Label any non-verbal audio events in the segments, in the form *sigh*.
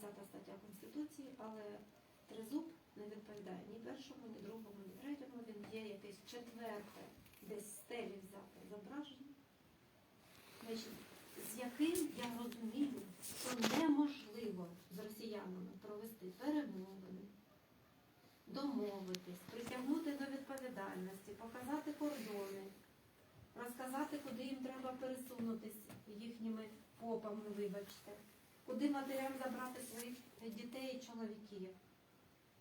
20 стаття Конституції, але тризуб не відповідає ні першому, ні другому, ні третьому. Він є якесь четверте, десь стелі взяте зображення. Значить, з яким я розумію, що неможливо з росіянами провести перемовини, домовитись, притягнути до відповідальності, показати кордони, розказати, куди їм треба пересунутись їхніми попами, вибачте, куди матерям забрати своїх дітей і чоловіків.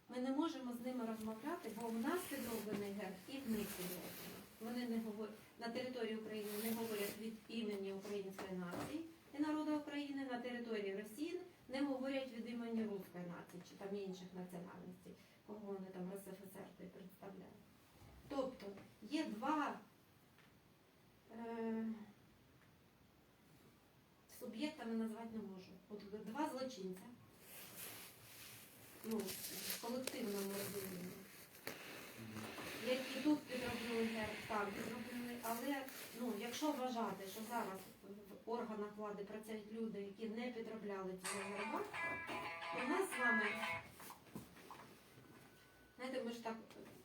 Ми не можемо з ними розмовляти, бо в нас підроблений герб і в них підроблений. Вони не говорять на території України не говорять від імені української нації і народу України на території Росії не говорять від імені руської нації чи там інших національностей, кого вони там й представляють. Тобто є два е, суб'єктами назвати не можу. От два злочинця. Ну, в колективному розумінні які тут підробили герб, так, підробили, але ну, якщо вважати, що зараз в органах влади працюють люди, які не підробляли цього герба, то в нас з вами, знаєте, ми ж так,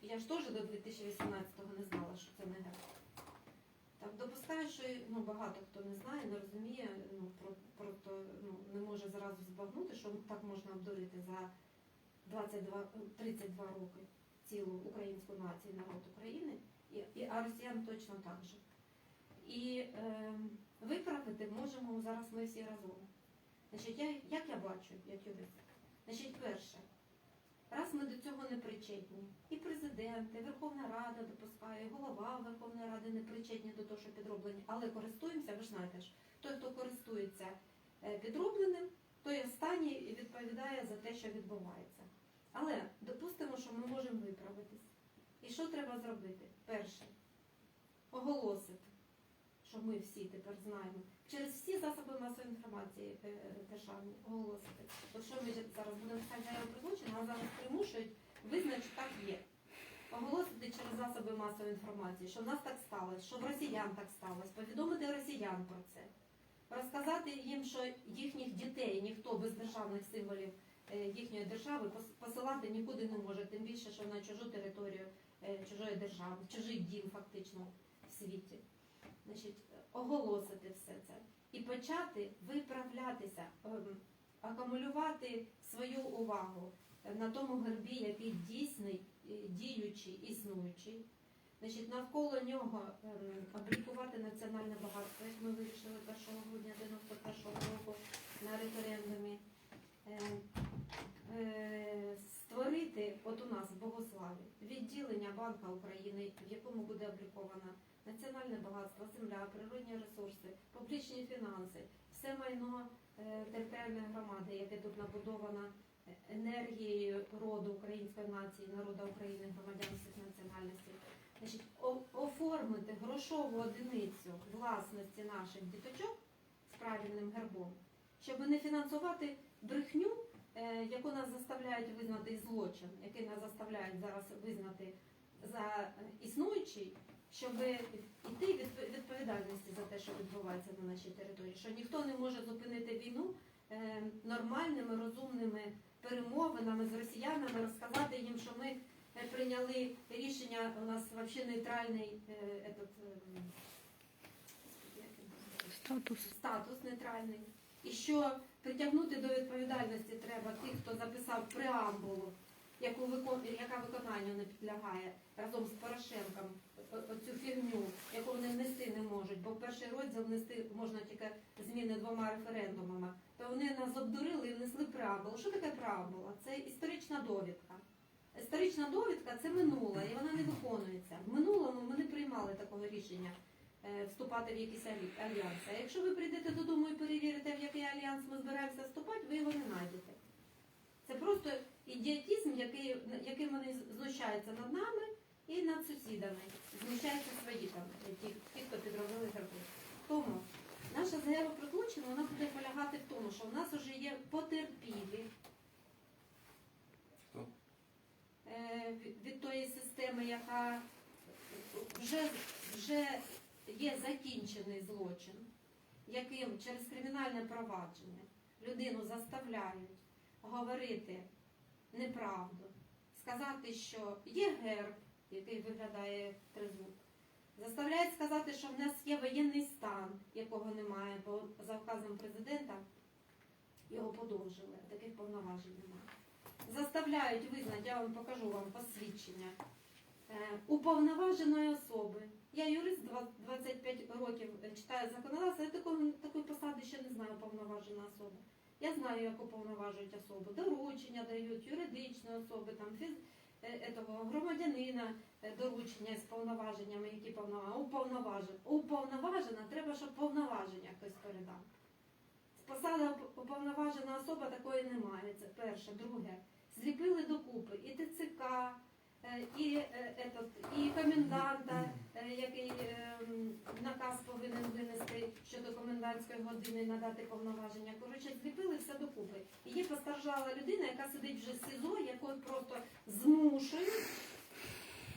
я ж теж до 2018-го не знала, що це не герб. Так, допускаю, що ну, багато хто не знає, не розуміє, ну, про, просто ну, не може зразу збагнути, що так можна обдурити за 22, 32 роки цілу українську націю, народ України, і, і, а росіян точно так же. І е, виправити можемо зараз ми всі разом. Значить, я, як я бачу, як юрист? Значить, перше, раз ми до причетні, і президент, і Верховна Рада допускає, і голова Верховної Ради не причетні до того, що підроблені, але користуємося, ви ж знаєте ж, той, хто користується е, підробленим, той останній відповідає за те, що відбувається. Але допустимо, що ми можемо виправитись. І що треба зробити? Перше, оголосити, що ми всі тепер знаємо. Через всі засоби масової інформації е, державні оголосити. От що ми зараз будемо писати заяву про злочин, а зараз примушують визнати, що так є. Оголосити через засоби масової інформації, що в нас так сталося, що в росіян так сталося, повідомити росіян про це, розказати їм, що їхніх дітей ніхто без державних символів е, їхньої держави посилати нікуди не може, тим більше, що на чужу територію е, чужої держави, чужий дім фактично в світі. Значить, оголосити все це і почати виправлятися, ем, акумулювати свою увагу на тому гербі, який дійсний, е, діючий, існуючий. Значить, навколо нього ем, облікувати національне багатство, як ми вирішили 1 грудня 91 року на референдумі. Ем, е, Створити от у нас в Богославі відділення Банка України, в якому буде обліковано національне багатство, земля, природні ресурси, публічні фінанси, все майно територіальної громади, яке тут набудовано е, енергією роду української нації, народу України, громадян всіх національностей. Значить, оформити грошову одиницю власності наших діточок з правильним гербом, щоб не фінансувати брехню, е, яку нас заставляють визнати злочин, який нас заставляють зараз визнати за е, існуючий, щоб йти від відповідальності за те, що відбувається на нашій території, що ніхто не може зупинити війну е, нормальними, розумними перемовинами з росіянами, розказати їм, що ми е, прийняли рішення, у нас взагалі нейтральний е, этот. Статус. статус нейтральний, і що притягнути до відповідальності треба тих, хто записав преамбулу, яку викон... яка виконанню не підлягає разом з Порошенком оцю фігню, яку вони внести не можуть, бо в перший розділ внести можна тільки зміни двома референдумами, то вони нас обдурили і внесли преамбулу. Що таке преамбула? Це історична довідка. Історична довідка це минуле, і вона не виконується. В минулому ми не приймали такого рішення е, вступати в якісь алі- альянси. А якщо ви прийдете додому і перевірите, в який альянс ми збираємося вступати, ви його не знайдете. Це ідіотизм, який, яким вони знущаються над нами і над сусідами. Знущаються свої там, ті, ті хто підробили герби. Тому наша заява про злочин вона буде полягати в тому, що в нас вже є потерпілі Хто? е, від- від тої системи, яка вже, вже є закінчений злочин, яким через кримінальне провадження людину заставляють говорити неправду, сказати, що є герб, який виглядає як тризуб, заставляють сказати, що в нас є воєнний стан, якого немає, бо за указом президента його подовжили, таких повноважень немає. Заставляють визнати, я вам покажу вам посвідчення е, уповноваженої особи. Я юрист два- 25 років е, читаю законодавство, я такого, такої посади ще не знаю уповноважена особа. Я знаю, як уповноважують особу. Доручення дають, юридичні особи, там, фіз, етого, громадянина е, доручення з повноваженнями, які повноважені. Уповноважена. Уповноважена, треба, щоб повноваження хтось передав. Посада уповноважена особа такої немає. Це перше. Друге. Зліпили докупи і ТЦК, і, е, етот, і коменданта, е, який е, наказ повинен винести щодо комендантської години надати повноваження. Коротше, зліпили все докупи. І є постраждала людина, яка сидить вже в СИЗО, яку просто змушують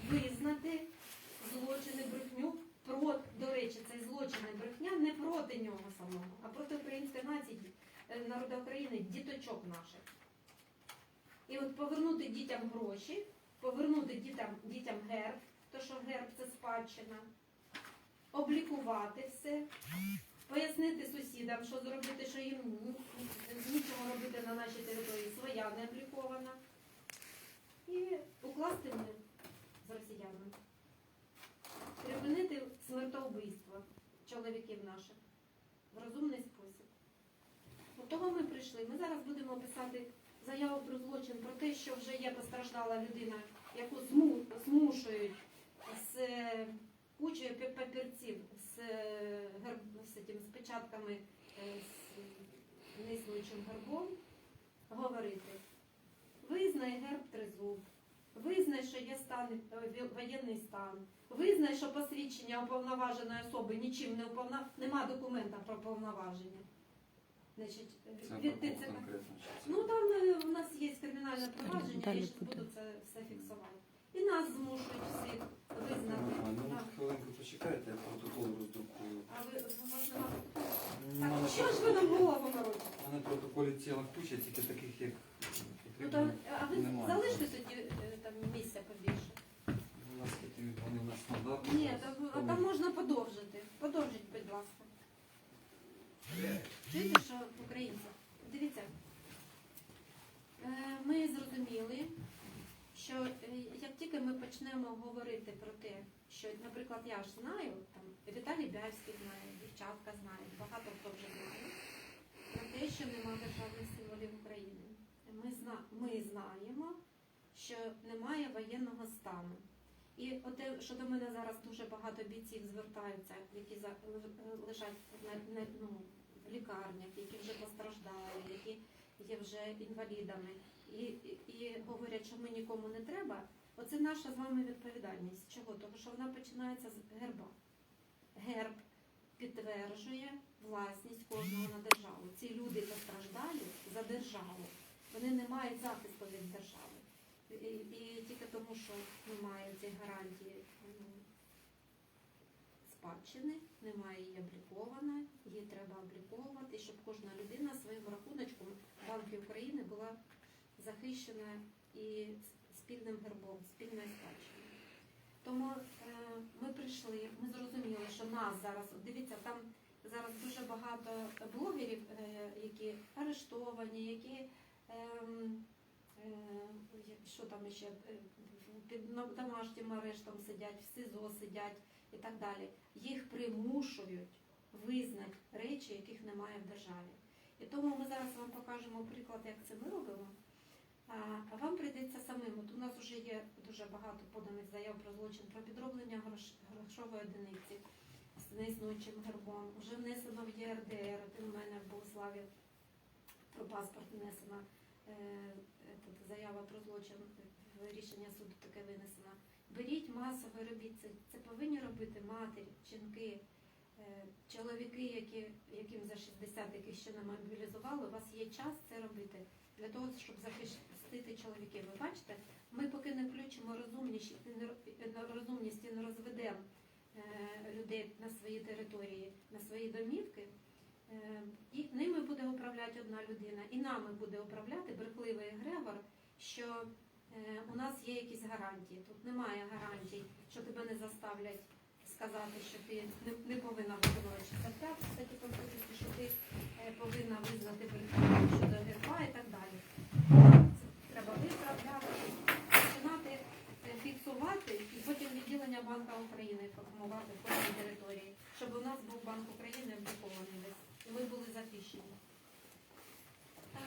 визнати злочини брехню. Про, до речі, цей злочин і брехня не проти нього самого, а проти української нації, е, народу України, діточок наших. І от повернути дітям гроші, повернути дітям, дітям герб, то що герб це спадщина, облікувати все, пояснити сусідам, що зробити, що їм нічого робити на нашій території, своя не облікована. І укласти мир з росіянами. Припинити смертоубийство чоловіків наших в розумний спосіб. До того ми прийшли. Ми зараз будемо писати заяву про злочин про те, що вже є постраждала людина, яку змушують з кучою папірців, з, герб- з, цим, з печатками, е, з неіснуючим гербом говорити. Визнай герб тризуб, визнай, що є стан, е, воєнний стан, визнай, що посвідчення уповноваженої особи нічим не уповна... нема документа про повноваження. Значить, Це від це? Ну там е, у нас є кримінальне провадження, я ще буду це все фіксувати. І нас змушують всіх визнати. Ага, ну Да. от хвилинку почекайте, я протокол роздрукую. А ви у вас нема? У Так, що ж ви нам голову морочите? У мене протоколів ціла куча, тільки таких, як Ну, то, потрібно. а ви немає. залиште тоді е, там місця побільше. У нас такі, вони у нас стандартні. Ні, то, а там можна подовжити. Подовжіть, будь ласка. Чуєте, що українці? Дивіться, е, ми зрозуміли, що е, як тільки ми почнемо говорити про те, що, наприклад, я ж знаю, Віталій Бявський знає, дівчатка знають, багато хто вже знає, про те, що нема державних символів України. Ми, зна, ми знаємо, що немає воєнного стану. І те, що до мене зараз дуже багато бійців звертаються, які за, лежать- на, на, ну, в лікарнях, які вже постраждали, які є вже інвалідами, і, і говорять, що ми нікому не треба. Оце наша з вами відповідальність. Чого? Тому що вона починається з герба. Герб підтверджує власність кожного на державу. Ці люди постраждалі за державу. Вони не мають захисту від держави. І, і тільки тому, що немає цієї гарантії ну, спадщини, немає її облікована, її треба обліковувати, щоб кожна людина своїм рахуночком Банки України була захищена і спільним гербом, спільною спадщиною. Тому е, ми прийшли, ми зрозуміли, що нас зараз, дивіться, там зараз дуже багато блогерів, е, які арештовані, які ем, е, що там ще під домашнім арештом сидять, в СИЗО сидять і так далі. Їх примушують визнати речі, яких немає в державі. І тому ми зараз вам покажемо приклад, як це ми робимо. А, вам прийдеться самим. От у нас вже є дуже багато поданих заяв про злочин, про підроблення грош, грошової одиниці з неіснуючим гербом. Вже внесено в ЄРДР, от у мене в Богославі про паспорт внесена е, заява про злочин, рішення суду таке винесено. Беріть масово робіть це. Це повинні робити матері, жінки, е, чоловіки, які, яким за 60, яких ще не мобілізували. У вас є час це робити для того, щоб захистити чоловіків. Ви бачите, ми поки не включимо розумність, і не розведемо е, людей на свої території, на свої домівки, Е, І ними буде управляти одна людина, і нами буде управляти брехливий Грегор, що е, у нас є якісь гарантії. Тут немає гарантій, що тебе не заставлять сказати, що ти не, повинна виконувати 65 статті що ти повинна визнати брехню щодо герба і так далі. Це треба виправляти, починати е, фіксувати і потім Банка України формувати по території, щоб у нас був Банк України облікований десь. І ми були захищені. Так.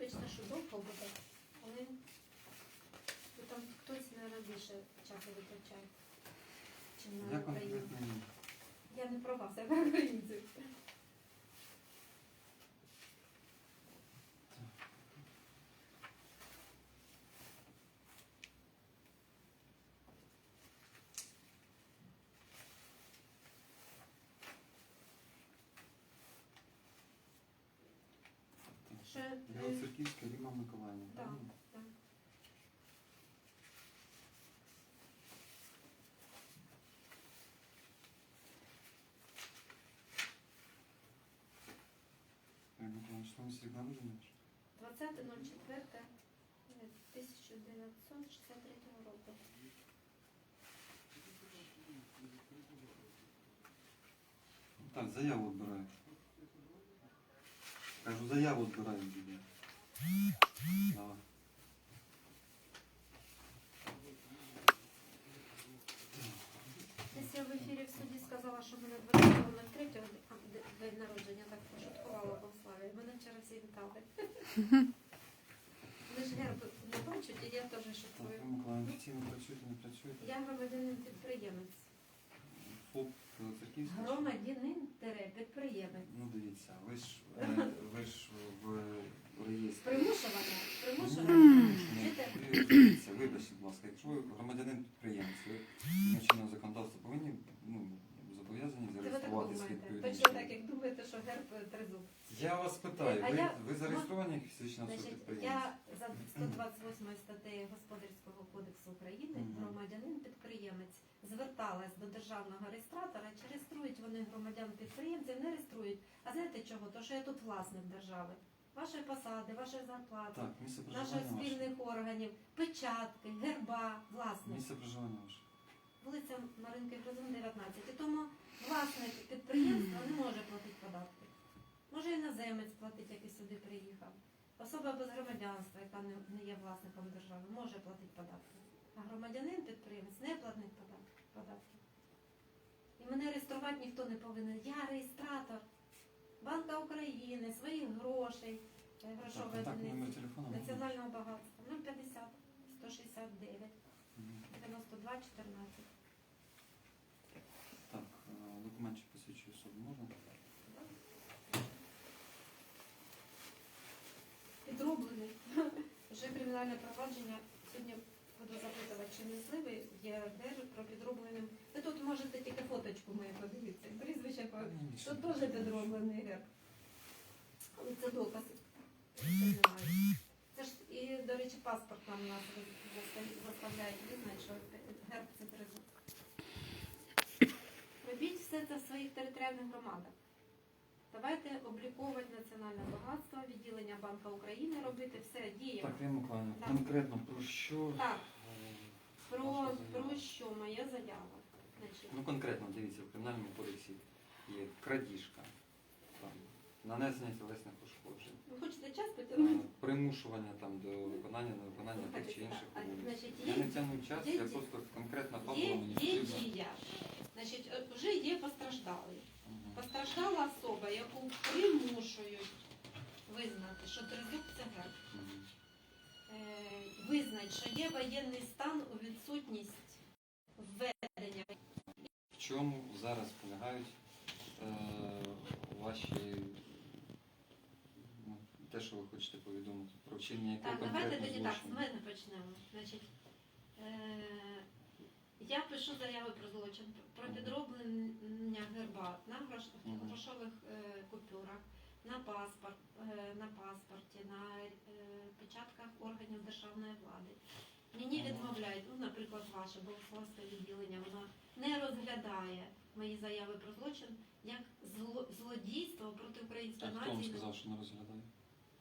Вибачте, що довго буде, але ну, там хтось, мабуть, більше часу витрачає, чим на Я Україну. конкретно ні. Я не про вас, я про українців. Ще, е, Білоцерківська Ріма Миколаївна. Так. правильно? 20.04.1963 року. Так, заяву відбираю. Кажу, заяву відбираю тебе. Давай. Десь я в ефірі в суді сказала, що мене 23 день народження так пошуткувала. Мене вчора всі вітали. Вони ж герб не бачать, і я теж працюєте? Я громадянин підприємець. ФОП Білоцерківська? Громадянин тире підприємець. Ну дивіться, ви ж, е, *laughs* ви ж в реєстрі. Примушування. Ні, Жити. ви дивіться, вибачте, будь ласка, якщо ви громадянин підприємець, ви згідно чинного законодавства повинні ну, зобов'язані відповідно. Точно так, як думаєте, що герб тризуб. Я вас питаю, А ви, я- ви зареєстровані як фізична особа Значить, підприємець? я за 128 статтею Господарського кодексу України, Мгм. громадянин підприємець, зверталась до державного реєстратора, чи реєструють вони громадян підприємців, не реєструють. А знаєте чого? То що я тут власник держави. Ваші посади, ваші зарплати, Так, місце наших проживання ваше. спільних органів, печатки, герба, власник. Місце проживання ваше. Вулиця Маринки Грозун, 19. І тому власник підприємства не може платити податки. Може іноземець платить, який сюди приїхав. Особа без громадянства, яка не, є власником держави, може платити податки. А громадянин підприємець не платить податки. І мене реєструвати ніхто не повинен. Я реєстратор Банка України, своїх грошей, е, грошової одиниці, національного багатства 050 169 Мгм. 92 14. Так, е, документ чи посвідчує особу можна? Підроблений. Вже кримінальне провадження сьогодні буду запитувати, чи несливий ЄРДР про підробленим. Ви тут можете тільки фоточку мою подивитися. Прізвище тут теж підроблений герб. Але це доказ. *clears throat* Це немає. Це ж і, до речі, паспорт нам нас застав- заставляють визнати, що герб це тризуб. Робіть все це в своїх територіальних громадах. Давайте обліковувати національне багатство, відділення Банка України, робити все діє. Так, Ріма Миколаївна, Так. конкретно про що? Так, е, про, ваша про що моя заява? Значить, Ну конкретно, дивіться, в кримінальному кодексі є крадіжка, нанесення тілесних ушкоджень, ви хочете час е, потягнути? примушування там, до виконання, невиконання тих чи інших А. Значить, Я не тягну час, я просто конкретно є, фактом мені є потрібно. дія. Значить, е, вже є постраждалий. Мгм. Постраждала особа, яку примушують визнати, що тризуб це герб. Мгм. Е, визнать, що є воєнний стан у відсутність введення. В чому зараз полягають е, ваші те, що ви хочете повідомити про вчинення якого Так, давайте тоді так, з злочину? мене почнемо. Значить, е, Я пишу заяви про злочин про Мгм. підроблення герба на грош- Мгм. грошових е, купюрах, на паспорт, е, на паспорті, на е, печатках органів державної влади. Мені Мгм. відмовляють, ну, наприклад, ваше богословське відділення, воно не розглядає мої заяви про злочин як зло, злодійство проти А української хто вам нації. сказав, що не розглядає?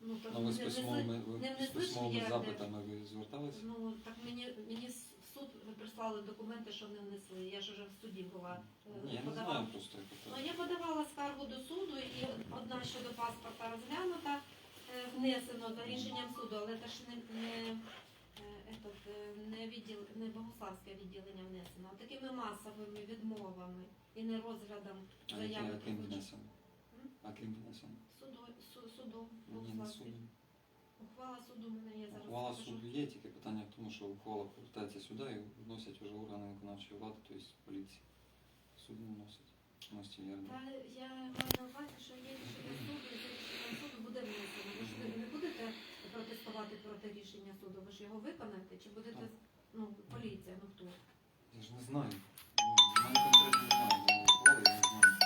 Ну, Ну ви з не- письмовими, ви не з внесли письмовими запитами ви зверталися? Ну так мені мені в суд прислали документи, що не внесли. Я ж уже в суді була. е, Ні, я не подавала. знаю просто як Ну, я подавала скаргу до суду, і одна щодо паспорта розглянута, е, внесено за рішенням суду, але це ж не, не, е, етот, е, не, відділ, не богославське відділення внесено, а такими масовими відмовами і не розглядом А заяви яким внесено? М? А ким внесено? Суду, Ні, не судом. Ухвала суду мене є зараз. Ухвала покажу. суду є, тільки питання в тому, що ухвала повертається сюди і вносять вже органи виконавчої влади, тобто поліції. Суд не вносить. Та я маю на увазі, що є рішення суду, і це рішення суду буде внесено. Ви ж не, не будете протестувати проти рішення суду, ви ж його виконаєте, чи будете ну, поліція, ну хто? Я ж не знаю. Ну, мене конкретно немає я не знаю.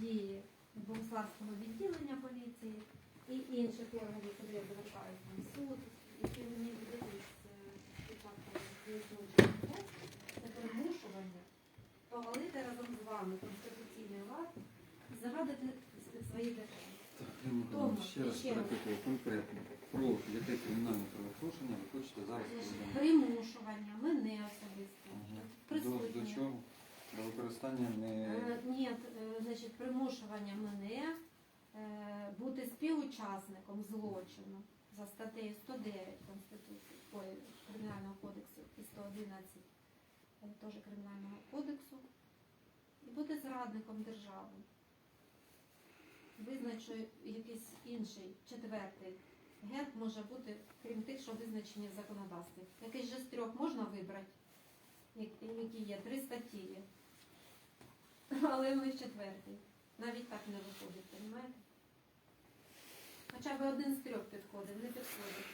Дії Богославського відділення поліції і інших органів, коли я звертаюся на суд, які мені видають спочатку це примушування повалити разом з вами конституційний лад, завадити свої держави. Тому, ще раз перепитую конкретно. Про яке кримінальне правопорушення ви хочете зараз? Примушування, мене особисто. Ага. До, до чого? Використання не... Е, Ні, е, значить, примушування мене е, бути співучасником злочину за статтею 109 Конституції Кримінального кодексу і 111 е, теж Кримінального кодексу і бути зрадником держави. Визначу якийсь інший, четвертий герб може бути, крім тих, що визначені в законодавстві. Якийсь же з трьох можна вибрати, як- які є, три статті. *laughs* Але ми четвертий. Навіть так не виходить, розумієте? Хоча б один з трьох підходить, не підходить.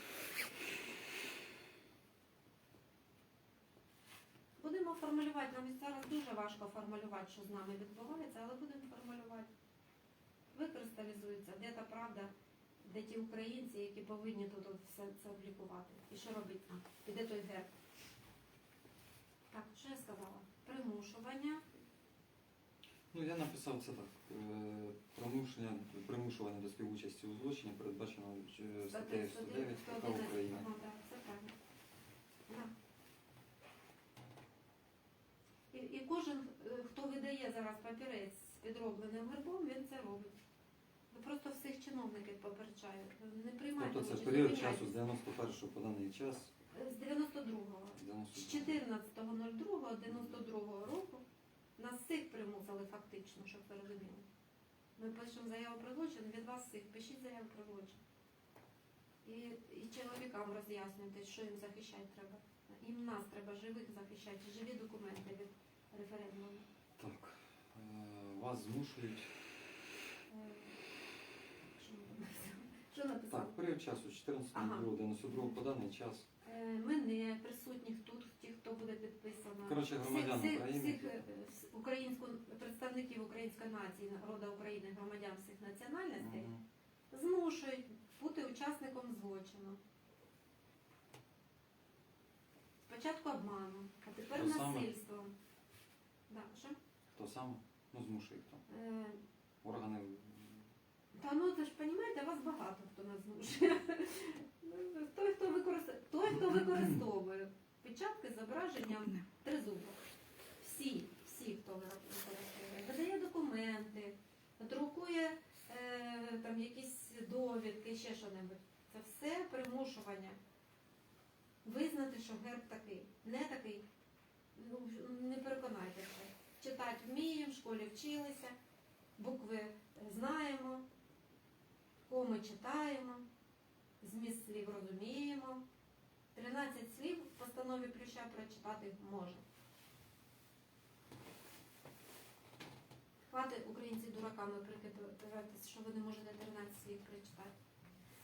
Будемо формулювати, нам зараз дуже важко формулювати, що з нами відбувається, але будемо формулювати. Викристалізується, де та правда, де ті українці, які повинні тут все це облікувати. І що робить нам? Іде той герб. Так, що я сказала? Примушування. Ну, я написав це так. Е, Примушення, примушування до співучасті у злочині передбачено е, статтею 109 КК України. Ага, так, все правильно. Да. І, і кожен, е, хто видає зараз папірець з підробленим гербом, він це робить. Ви просто всіх чиновників попереджаю. Не приймайте Тобто це період часу з 91 по даний час. З 92-го. З 92. 14.02.92 року нас всіх примусили фактично, щоб розуміли. Ми пишемо заяву про злочин, від вас всіх пишіть заяву про злочин. І, і чоловікам роз'яснюйте, що їм захищати треба. Їм нас треба живих захищати, живі документи від референдуму. Так. Е, Вас змушують. Е, Що написали? Так, період часу з 14 Ага. до 92 по даний час. Е, Мене, присутніх тут, ті, хто буде підписано. Коротше, громадян всіх, України. Всіх, е, українську, представників української нації, народу України, громадян всіх національностей Мгм. змушують бути учасником злочину. Спочатку обманом, а тепер Хто насильством. Да, що? Хто саме? Ну, змушує хто. Е, Органи. Та ну це ж розумієте, вас багато хто нас змушує. Той, хто використовує, той, хто використовує печатки з зображенням тризубок. Всі, всі, хто використовує, видає документи, друкує е, там якісь довідки, ще що-небудь. Це все примушування. Визнати, що герб такий, не такий. Ну, не переконайтеся. Читати вміємо, в школі вчилися, букви знаємо, коми читаємо, зміст слів розуміємо. 13 слів в постанові плюща прочитати можна. Хватить українці дураками прикидатися, що ви не можете 13 слів прочитати.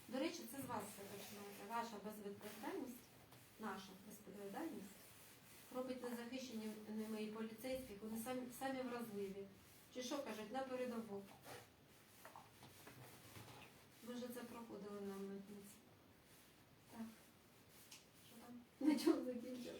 До речі, це з вас все починається. Ваша безвідповідальність, наша безвідповідальність робить незахищеними і поліцейських, вони самі, самі вразливі. Чи що кажуть, на передову. Ви вже це проходили на митниці. Так. Що там? На чому закінчили?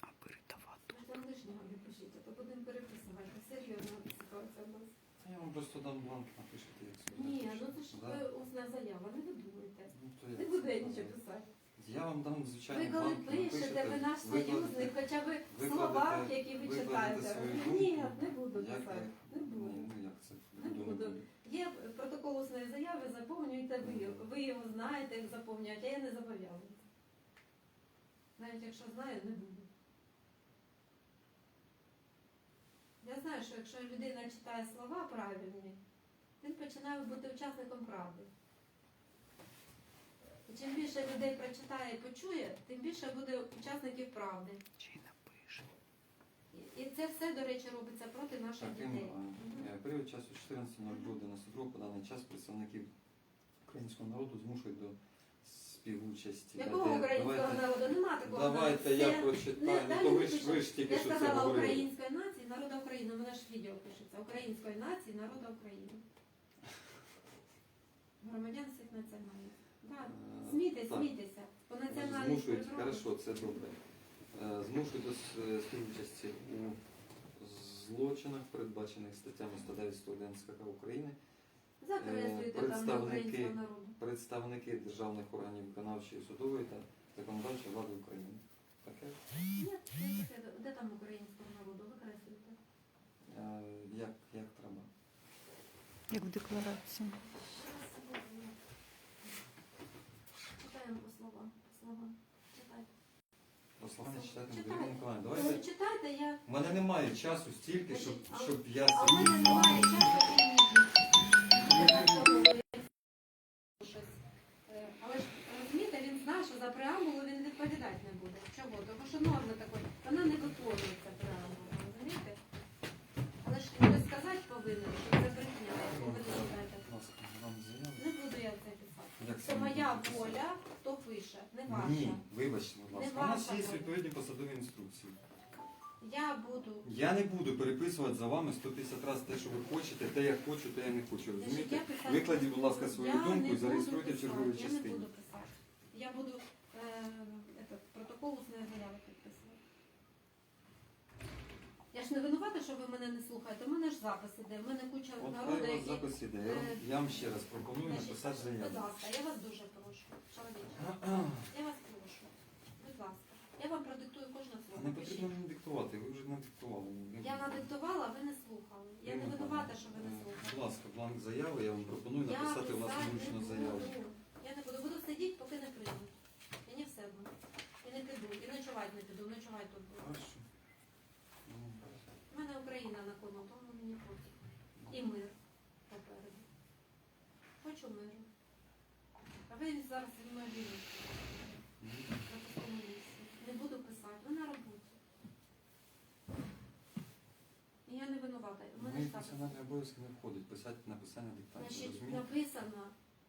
А передавати. Ви там лишнього не пишіть, а то будемо переписувати. Серйозна ситуація в нас. Та Я вам просто дам бланк, напишете, як собі Ні, ну це ж Да? ви усна заява, не видумуйте. Ну, Не буде це нічого писати. Я вам дам звичайно. Ви коли бланк, пишете, ви наш союзник, хоча б в словах, які ви читаєте. Ні, не буду писати. Не буду. Ні, ну як це? Не Буду. Є протокол усної заяви, заповнюєте ви. Ви його знаєте, як заповнювати, а я не зобов'язана. Навіть якщо знаю, не буду. Я знаю, що якщо людина читає слова правильні, він починає бути учасником правди. І чим більше людей прочитає і почує, тим більше буде учасників правди. Чи напише. І- це все, до речі, робиться проти наших Таким дітей. е, е, період часу 14.02.92 по даний час представників українського народу змушують до співучасті. Якого Давайте- українського народу? Нема такого Давайте народу. я Це- прочитаю. не- Ну то ви ж ви ж тільки Я що це сказала говорили. української нації, народу України. У мене ж відео пишеться. Української нації, народу України. Громадян всіх національностей. Так. Е, смійтеся. По національності. Змушують, хорошо, це добре. Е, Змушують до с- співучасті у злочинах, передбачених статтями 109 111 КК України, Закреслюйте там на представники- українського народу. представники державних органів виконавчої, судової та законодавчої влади України. Таке? Ні, це- де там українського народу? Викреслюйте. Е, Як, як треба? Як в декларації. Читаємо по Читайте. Послання читати Читайте. Миколаївна. Давайте. Читайте, я У мене немає часу стільки, щоб, щоб я А в мене сидів. немає часу щось. Е, Але ж розумієте, він знає, що за преамбулу він відповідати не буде. Чого? Тому що норми такої, вона не виконується преамбула, розумієте? Але ж хтось сказати повинен, що це брехня, яку ви називаєте. Будь ласка, вам заяву. Не буду я це писати. Як Це не моя будете писати? воля, хто пише, не ваша. Ні, вибачте, будь Не ласка. У нас ваша є воля. відповідні посадові інструкції. Я буду. Я не буду переписувати за вами 150 разів те, що ви хочете, те я хочу, те я не хочу. Значить, Розумієте? я писати Викладіть, будь ласка, свою Я думку і буду зареєструйте в писати, черговій Я не частині. буду писати. Я буду е, этот, протокол усної заяви. Я ж не винувата, що ви мене не слухаєте. У мене ж запис іде. У мене куча От народу, у вас які... запис іде. Я вам- Е, Я вам ще раз пропоную Значить, написати Будь заяву. ласка, я вас дуже прошу. Чоловіче, *clears throat* я вас прошу. Будь ласка. Я вам продиктую кожне слово. Не Пишіть. потрібно мені диктувати, ви вже надиктували. Я надиктувала, ви не слухали. Я не винувата, що ви не е, Будь ласка, бланк заяви, я вам пропоную Я написати у нас писати вручну не заяву. буду. Я не буду. Буду сидіти, поки не прийдуть. Мені все одно. І не піду. І ночувати не піду. Ночувати тут буду. Хорошо. Ну, У мене Україна на кону, тому мені хоче. І мир попереду. Хочу миру. А ви зараз зі мною вірите ну, на пустому місці. Не буду писати. Ви на роботі. І я не винувата. У мене Мої запис. функціональні обов'язки не входить писати написання диктантів, Значить, розумієте? написано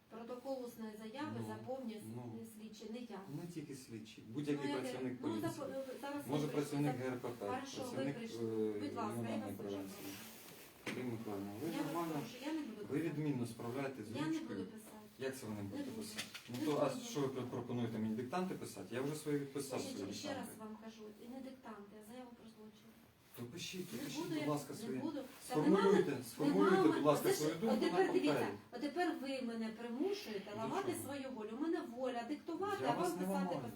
протокол усної заяви Ну, заповнює ну. слідчий, не я. Не тільки слідчі, будь-який Ну, я- працівник ну, поліції. зап- зараз Може працівник ГРПП, Хорошо, ви працівник прийшли. е, Будь ласка, я вас дуже превенції. Миколаївна, ви Я вас нормально, я не буду ви писати. відмінно справляєтесь з Я не буду ручкою. писати. Як це ви не будете буду. писати? Ну то, а що ви пропонуєте мені диктанти писати? Я вже свої відписав свої Значить, ще раз вам кажу, і не диктанти, а заяву про злочин. То пишіть, то Не пишіть, буду будь я, ласка, не свої. буду. Та Сформулюйте, нема- сформулюйте, будь ласка, Оце ж- свою От думку на тепер дивіться, папері. от тепер ви мене примушуєте До ламати чого? свою волю. У мене воля диктувати, Я а вас вам не писати ламаю.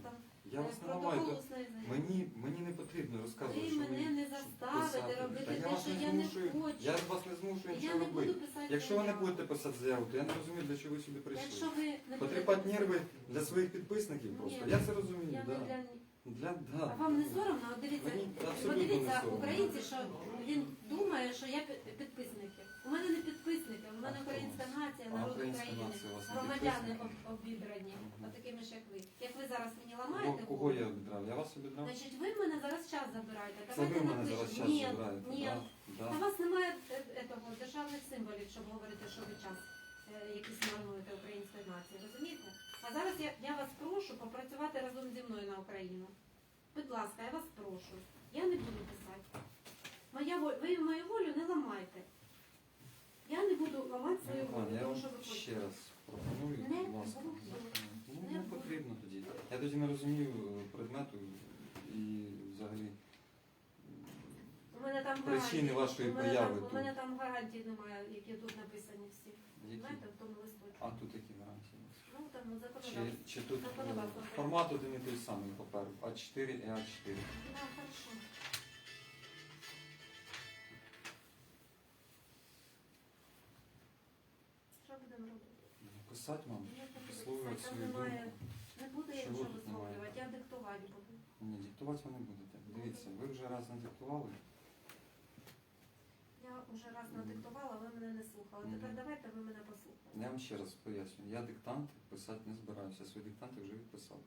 Я вас е, не протокол ламаю, то усної заяви. мені, мені не потрібно розказувати, Ви що мене ви не що заставите писати. робити Та я те, вас що не я не змушую. хочу. Я вас не змушую Я нічого не буду робити. писати Якщо ви не заяву. будете писати заяву, то я не розумію, для чого ви сюди прийшли. Якщо ви не Потріпати будете нерви для своїх підписників Ні, просто. Я це розумію, я да. не для Для, да. А вам не соромно? От Дивіться, Мені абсолютно не подивіться соромно. українці, що він думає, що я під- підписники. У мене не підписники, у мене А хто українська вас? нація, А народ українська України, нація у вас не громадяни громадяни об- обібрані, от такими ж як ви. Як ви зараз мені ламаєте Кого, кого голову, я обідрав? Я вас обідрав? значить ви в мене зараз час забираєте. Це Давайте ви мене напишемо. зараз час ні, забираєте. ні. Да? Да. у вас немає е, етого, державних символів, щоб говорити, що ви час е, якийсь марнуєте української нації, розумієте? А зараз я, я вас прошу попрацювати разом зі мною на Україну. Будь ласка, я вас прошу. Я не буду писати. Моя воль- ви мою волю не ламайте. Я не буду ламати свою волю, Ладно, я тому вам що ви ще хочете. раз пропоную, Не будь ласка. буду. Ну, Не не буду. потрібно тоді. Я тоді не розумію е, предмету і взагалі. У мене там Причини гарантії. вашої у мене появи там, тут. У мене там гарантій немає, які тут написані всі. Які? Знаєте, в тому листочку. А тут які гарантії? Ну там ну, Чи, чи тут е, законодавство. формат один і той самий папер А4 і А4? Да, хорошо. Що будемо робити? Писати вам? Я не буду Висловлювати писати, там свою немає. думку? Не буду я Чого нічого тут немає? висловлювати, я диктувати буду. Ні, диктувати ви не будете. Дивіться, ви вже раз надиктували. Я вже раз надиктувала, ви мене не слухали. Тепер давайте ви мене послухаєте. Я вам ще раз поясню. Я диктанти писати не збираюся. Свої диктанти вже відписав.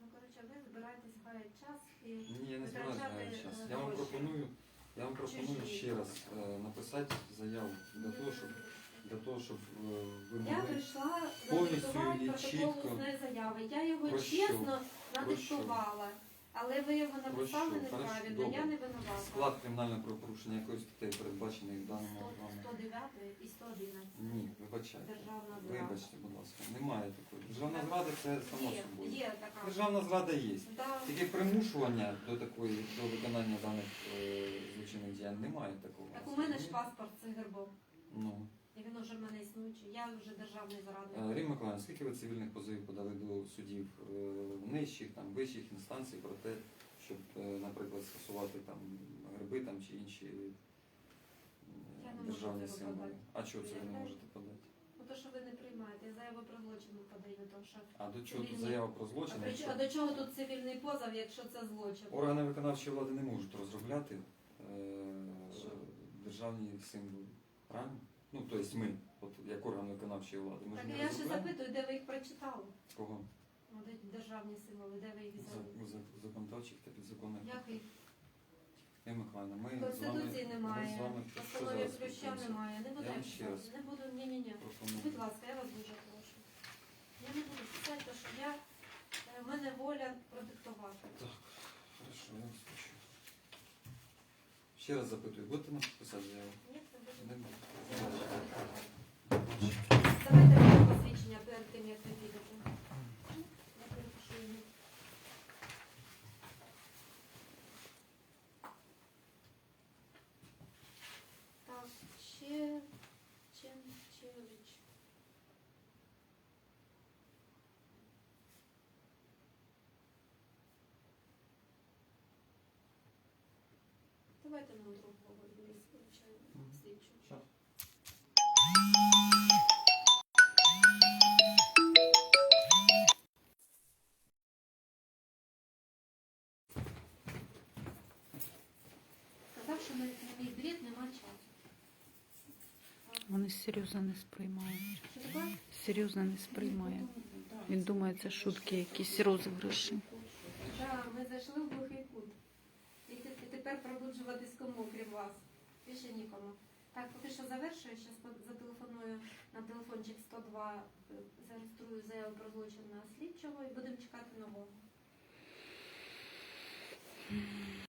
Ну, коротше, ви збираєтесь гаяти час і Ні, я не збираюся Витрачати, гаяти час. е, Я вам гроші. пропоную, я вам пропоную Чужі. ще раз е, написати заяву для того, щоб для того, щоб е, ви Я могли прийшла повністю надиктувати і протокол чітко. усної заяви. Я його Про що? чесно надиктувала. Але ви його написали що? неправильно, Хорошо, я добре. не винувата. склад кримінального правопорушення якоїсь статей передбачений в даному 100, вами. 109 і 111. Ні, вибачайте. Державна зрада. Вибачте, будь ласка, немає такої. Державна зрада це само Є, собою. є така. Державна зрада є. Да. Тільки примушування до такої до виконання даних е, злочинних діянь немає такого. Так у мене ж паспорт з гербом. Ну. І він уже в мене існуючий. Я вже державний Е, зрадник. Рім Миколаївна, скільки ви цивільних позовів подали до судів е, нижчих, там, вищих інстанцій про те, щоб, е, наприклад, скасувати там гриби там, чи інші державні символи? А чого це ви не можете подати? Ну то, що ви не приймаєте, я заяву про злочин подаю, тому що А до чого тут Цивільні. заява про злочин? при- якщо а до чого тут цивільний позов, якщо це злочин? Органи виконавчої влади не можуть розробляти е, державні символи. Правильно? Ну, тобто ми, от як орган виконавчої влади, ми Так ж не я ще розробляємо. запитую, де ви їх прочитали? Кого? Ну, де державні символи, де ви їх взяли? За- за- законодавчих та підзаконних. Як їх? Я Михайловна, ми з вами, Конституції ми немає, вами в постанові зараз ключа спілкуємося? немає. Не буду Я я вам ще писати. раз Не буду, ні, ні, ні. Пропоную. Будь ласка, я вас дуже прошу. Я не буду писати, тому що я, е, в мене воля продиктувати. Хорошо, я вас почув. Ще раз запитую, будете нам писати заяву? Ні, не буду. Не буду. Давайте посвідчення перед тим. Так, ще чим Чевич. Давайте нам другого звичайно, слідчу. Серйозно не таке? Серйозно не сприймає. Він думає, це шутки, якісь розіграші. Так, ми зайшли в глухий кут. І, тепер пробуджуватись кому, крім вас. Більше нікому. Так, поки що завершую. Зараз зателефоную на телефончик 102, е, зареєструю заяву про злочин на слідчого і будемо чекати нового.